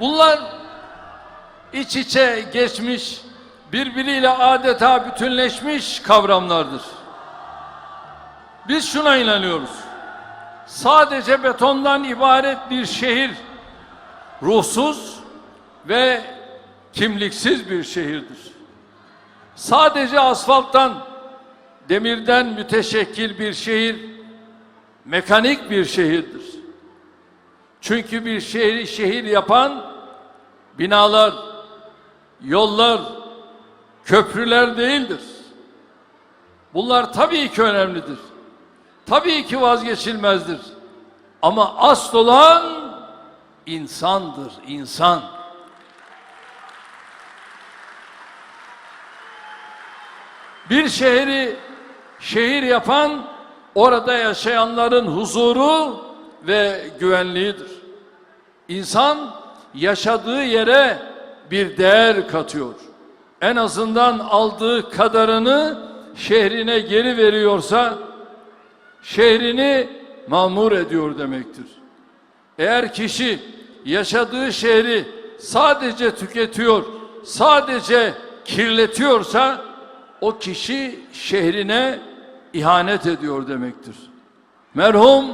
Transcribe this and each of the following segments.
Bunlar iç içe geçmiş, birbiriyle adeta bütünleşmiş kavramlardır. Biz şuna inanıyoruz. Sadece betondan ibaret bir şehir ruhsuz ve kimliksiz bir şehirdir. Sadece asfalttan, demirden müteşekkil bir şehir mekanik bir şehirdir. Çünkü bir şehri şehir yapan binalar, yollar, köprüler değildir. Bunlar tabii ki önemlidir. Tabii ki vazgeçilmezdir. Ama asıl olan insandır, insan. Bir şehri şehir yapan orada yaşayanların huzuru ve güvenliğidir. İnsan yaşadığı yere bir değer katıyor. En azından aldığı kadarını şehrine geri veriyorsa şehrini mamur ediyor demektir. Eğer kişi yaşadığı şehri sadece tüketiyor, sadece kirletiyorsa o kişi şehrine ihanet ediyor demektir. Merhum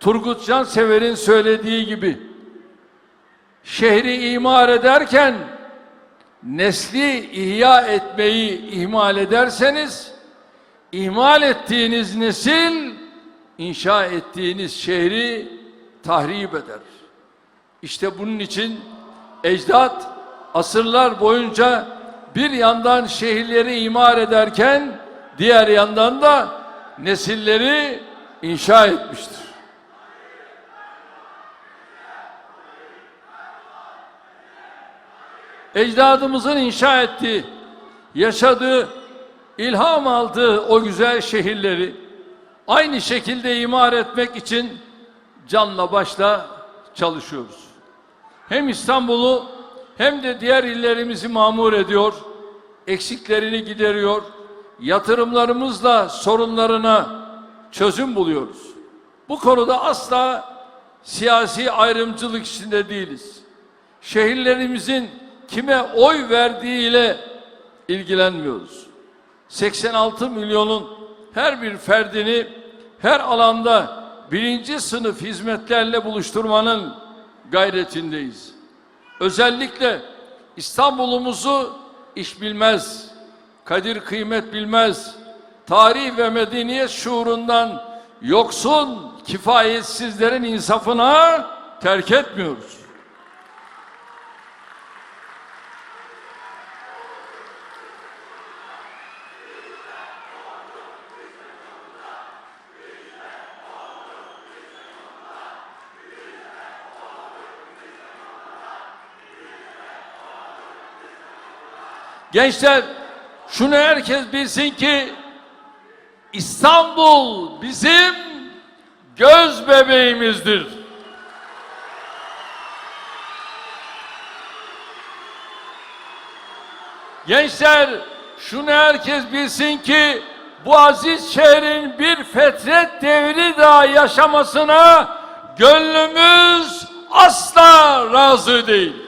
Turgut Cansever'in söylediği gibi şehri imar ederken nesli ihya etmeyi ihmal ederseniz ihmal ettiğiniz nesil inşa ettiğiniz şehri tahrip eder. İşte bunun için ecdat asırlar boyunca bir yandan şehirleri imar ederken diğer yandan da nesilleri inşa etmiştir. Ecdadımızın inşa ettiği, yaşadığı, ilham aldığı o güzel şehirleri aynı şekilde imar etmek için canla başla çalışıyoruz. Hem İstanbul'u hem de diğer illerimizi mamur ediyor, eksiklerini gideriyor, yatırımlarımızla sorunlarına çözüm buluyoruz. Bu konuda asla siyasi ayrımcılık içinde değiliz. Şehirlerimizin kime oy verdiğiyle ilgilenmiyoruz. 86 milyonun her bir ferdini her alanda birinci sınıf hizmetlerle buluşturmanın gayretindeyiz. Özellikle İstanbul'umuzu iş bilmez, kadir kıymet bilmez, tarih ve medeniyet şuurundan yoksun kifayetsizlerin insafına terk etmiyoruz. Gençler şunu herkes bilsin ki İstanbul bizim göz bebeğimizdir. Gençler şunu herkes bilsin ki bu aziz şehrin bir fetret devri daha yaşamasına gönlümüz asla razı değil.